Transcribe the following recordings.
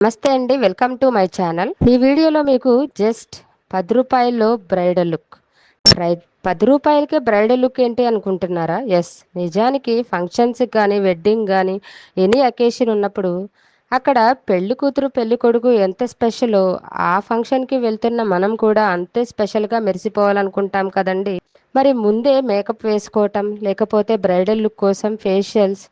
నమస్తే అండి welcome to my channel. ఈ వీడియోలో మీకు జస్ట్ పది రూపాయల్లో బ్రైడల్ లుక్. బ్రై పది రూపాయలకే బ్రైడల్ లుక్ ఏంటి అనుకుంటున్నారా? ఎస్ నిజానికి ఫంక్షన్స్ కానీ వెడ్డింగ్ కానీ ఎనీ అకేషన్ ఉన్నప్పుడు అక్కడ పెళ్ళి కూతురు పెళ్ళి కొడుకు ఎంత స్పెషలో ఆ ఫంక్షన్కి వెళ్తున్న మనం కూడా అంతే స్పెషల్గా మెరిసిపోవాలనుకుంటాం కదండి. మరి ముందే మేకప్ వేసుకోవటం లేకపోతే బ్రైడల్ లుక్ కోసం ఫేషియల్స్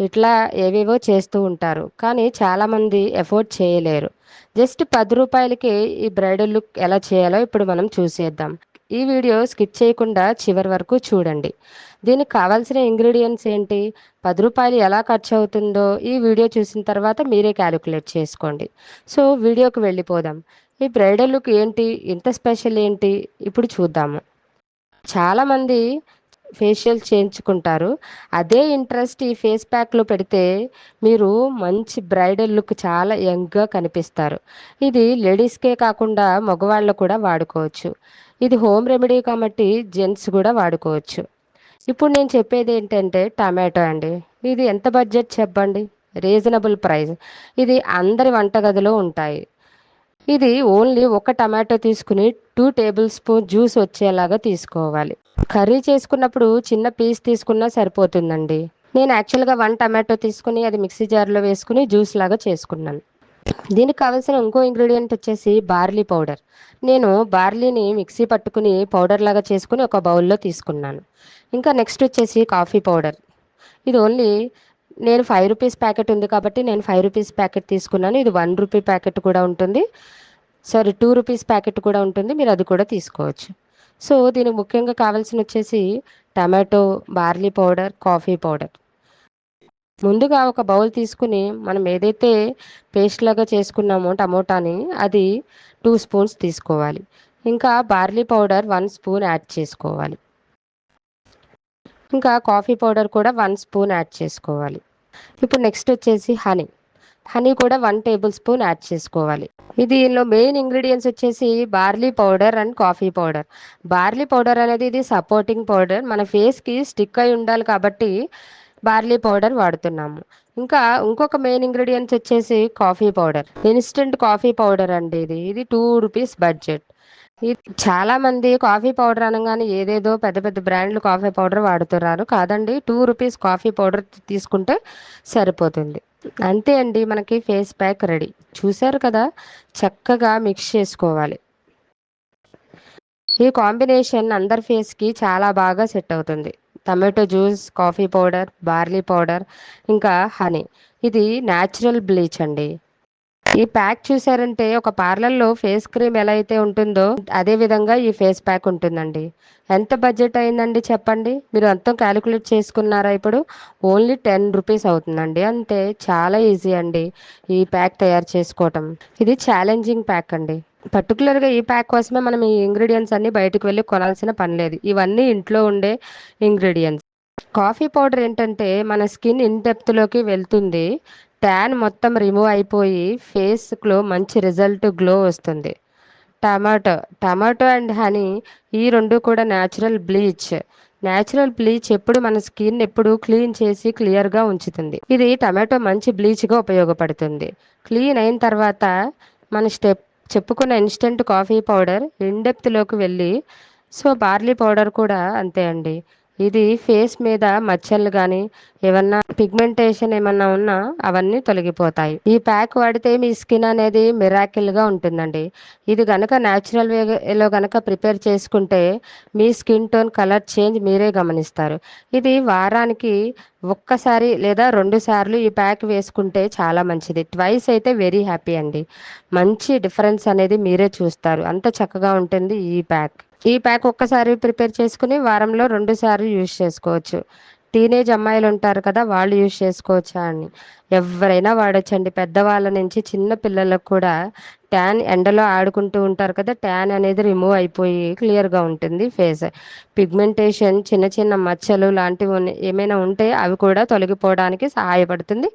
ఇట్లా ఏవేవో చేస్తూ ఉంటారు. కానీ చాలామంది ఎఫోర్డ్ చేయలేరు. జస్ట్ పది రూపాయలకి ఈ బ్రైడల్ లుక్ ఎలా చేయాలో ఇప్పుడు మనం చూసేద్దాం. ఈ వీడియో స్కిప్ చేయకుండా చివరి వరకు చూడండి. దీనికి కావాల్సిన ఇంగ్రీడియంట్స్ ఏంటి? పది రూపాయలు ఎలా ఖర్చు అవుతుందో ఈ వీడియో చూసిన తర్వాత మీరే క్యాలిక్యులేట్ చేసుకోండి. సో వీడియోకి వెళ్ళిపోదాం. ఈ బ్రైడల్ లుక్ ఏంటి? ఇంత స్పెషల్ ఏంటి? ఇప్పుడు చూద్దాము. చాలామంది ఫేషియల్ చేయించుకుంటారు. అదే ఇంట్రెస్ట్ ఈ ఫేస్ ప్యాక్లో పెడితే మీరు మంచి బ్రైడల్ లుక్ చాలా యంగ్గా కనిపిస్తారు. ఇది లేడీస్కే కాకుండా మగవాళ్ళు కూడా వాడుకోవచ్చు. ఇది హోమ్ రెమెడీ కాబట్టి జెంట్స్ కూడా వాడుకోవచ్చు. ఇప్పుడు నేను చెప్పేది ఏంటంటే టమాటో అండి. ఇది ఎంత బడ్జెట్ చెప్పండి? Reasonable price. ఇది అందరి వంటగదిలో ఉంటాయి. ఇది ఓన్లీ ఒక టమాటో తీసుకుని టూ టేబుల్ స్పూన్ జ్యూస్ వచ్చేలాగా తీసుకోవాలి. కర్రీ చేసుకున్నప్పుడు చిన్న పీస్ తీసుకున్నా సరిపోతుందండి. నేను యాక్చువల్గా వన్ టమాటో తీసుకుని అది మిక్సీ జార్లో వేసుకుని జ్యూస్ లాగా చేసుకున్నాను. దీనికి కావాల్సిన ఇంకో ఇంగ్రీడియంట్ వచ్చేసి బార్లీ పౌడర్. నేను బార్లీని మిక్సీ పట్టుకుని పౌడర్ లాగా చేసుకుని ఒక బౌల్లో తీసుకున్నాను. ఇంకా నెక్స్ట్ వచ్చేసి కాఫీ పౌడర్. ఇది ఓన్లీ నేను ఫైవ్ రూపీస్ ప్యాకెట్ ఉంది కాబట్టి నేను ఫైవ్ రూపీస్ ప్యాకెట్ తీసుకున్నాను. ఇది వన్ రూపీ ప్యాకెట్ కూడా ఉంటుంది. సారీ టూ రూపీస్ ప్యాకెట్ కూడా ఉంటుంది. మీరు అది కూడా తీసుకోవచ్చు. సో దీనికి ముఖ్యంగా కావాల్సిన వచ్చేసి tomato barley powder coffee powder. ముందుగా ఒక బౌల్ తీసుకుని మనం ఏదైతే పేస్ట్ లాగా చేసుకున్నామో టమోటాని అది టూ స్పూన్స్ తీసుకోవాలి. ఇంకా barley powder one spoon add చేసుకోవాలి. ఇంకా కాఫీ పౌడర్ కూడా వన్ స్పూన్ యాడ్ చేసుకోవాలి. ఇప్పుడు నెక్స్ట్ వచ్చేసి హనీ. హనీ కూడా వన్ టేబుల్ స్పూన్ యాడ్ చేసుకోవాలి. ఇది దీనిలో మెయిన్ ఇంగ్రీడియంట్స్ వచ్చేసి barley powder and coffee powder. Barley powder అనేది ఇది సపోర్టింగ్ పౌడర్. మన ఫేస్కి స్టిక్ అయి ఉండాలి కాబట్టి బార్లీ పౌడర్ వాడుతున్నాము. ఇంకా ఇంకొక మెయిన్ ఇంగ్రీడియంట్స్ వచ్చేసి coffee powder. Instant coffee powder అండి ఇది. ఇది టూ రూపీస్ బడ్జెట్. చాలా మంది కాఫీ పౌడర్ అనగానే ఏదేదో పెద్ద పెద్ద బ్రాండ్లు కాఫీ పౌడర్ వాడుతున్నారు. కాదండి టూ రూపీస్ కాఫీ పౌడర్ తీసుకుంటే సరిపోతుంది. అంతే అండి మనకి ఫేస్ ప్యాక్ రెడీ. చూసారు కదా చక్కగా మిక్స్ చేసుకోవాలి. ఈ కాంబినేషన్ అందరి ఫేస్కి చాలా బాగా సెట్ అవుతుంది. Tomato juice coffee powder barley powder ఇంకా హనీ. ఇది న్యాచురల్ బ్లీచ్ అండి. ఈ ప్యాక్ చూసారంటే ఒక పార్లర్లో ఫేస్ క్రీమ్ ఎలా అయితే ఉంటుందో అదే విధంగా ఈ ఫేస్ ప్యాక్ ఉంటుందండి. ఎంత బడ్జెట్ అయిందండి చెప్పండి? మీరు అంతా క్యాలిక్యులేట్ చేసుకున్నారా ఇప్పుడు? ఓన్లీ టెన్ రూపీస్ అవుతుందండి. అంతే చాలా ఈజీ అండి ఈ ప్యాక్ తయారు చేసుకోవటం. ఇది ఛాలెంజింగ్ ప్యాక్ అండి. పర్టికులర్గా ఈ ప్యాక్ కోసమే మనం ఈ ఇంగ్రీడియంట్స్ అన్ని బయటకు వెళ్ళి కొనాల్సిన పని లేదు. ఇవన్నీ ఇంట్లో ఉండే ఇంగ్రీడియంట్స్. కాఫీ పౌడర్ ఏంటంటే మన స్కిన్ ఇన్ డెప్త్లోకి వెళ్తుంది. ట్యాన్ మొత్తం రిమూవ్ అయిపోయి ఫేస్లో మంచి రిజల్ట్ గ్లో వస్తుంది. టమాటో టమాటో అండ్ హనీ ఈ రెండు కూడా న్యాచురల్ బ్లీచ్. న్యాచురల్ బ్లీచ్ ఎప్పుడు మన స్కిన్ ఎప్పుడు క్లీన్ చేసి క్లియర్గా ఉంచుతుంది. ఇది టమాటో మంచి బ్లీచ్గా ఉపయోగపడుతుంది. క్లీన్ అయిన తర్వాత మన స్టెప్ చెప్పుకున్న ఇన్స్టెంట్ కాఫీ పౌడర్ ఇన్డెప్త్లోకి వెళ్ళి సో బార్లీ పౌడర్ కూడా అంతే అండి. ఇది ఫేస్ మీద మచ్చలు కానీ ఏమన్నా పిగ్మెంటేషన్ ఏమన్నా ఉన్నా అవన్నీ తొలగిపోతాయి. ఈ ప్యాక్ వాడితే మీ స్కిన్ అనేది మిరాకిల్గా ఉంటుందండి. ఇది గనక న్యాచురల్ వేలో గనక ప్రిపేర్ చేసుకుంటే మీ స్కిన్ టోన్ కలర్ చేంజ్ మీరే గమనిస్తారు. ఇది వారానికి ఒక్కసారి లేదా రెండు సార్లు ఈ ప్యాక్ వేసుకుంటే చాలా మంచిది. ట్వైస్ అయితే వెరీ హ్యాపీ అండి. మంచి డిఫరెన్స్ అనేది మీరే చూస్తారు. అంత చక్కగా ఉంటుంది ఈ ప్యాక్. ఈ ప్యాక్ ఒక్కసారి ప్రిపేర్ చేసుకుని వారంలో రెండు సార్లు యూజ్ చేసుకోవచ్చు. టీనేజ్ అమ్మాయిలు ఉంటారు కదా వాళ్ళు యూజ్ చేసుకోవచ్చా అని. ఎవరైనా వాడచ్చండి. పెద్దవాళ్ళ నుంచి చిన్న పిల్లలకు కూడా ట్యాన్ ఎండలో ఆడుకుంటూ ఉంటారు కదా ట్యాన్ అనేది రిమూవ్ అయిపోయి క్లియర్గా ఉంటుంది ఫేస్. పిగ్మెంటేషన్ చిన్న చిన్న మచ్చలు లాంటివి ఏమైనా ఉంటే అవి కూడా తొలగిపోవడానికి సహాయపడుతుంది.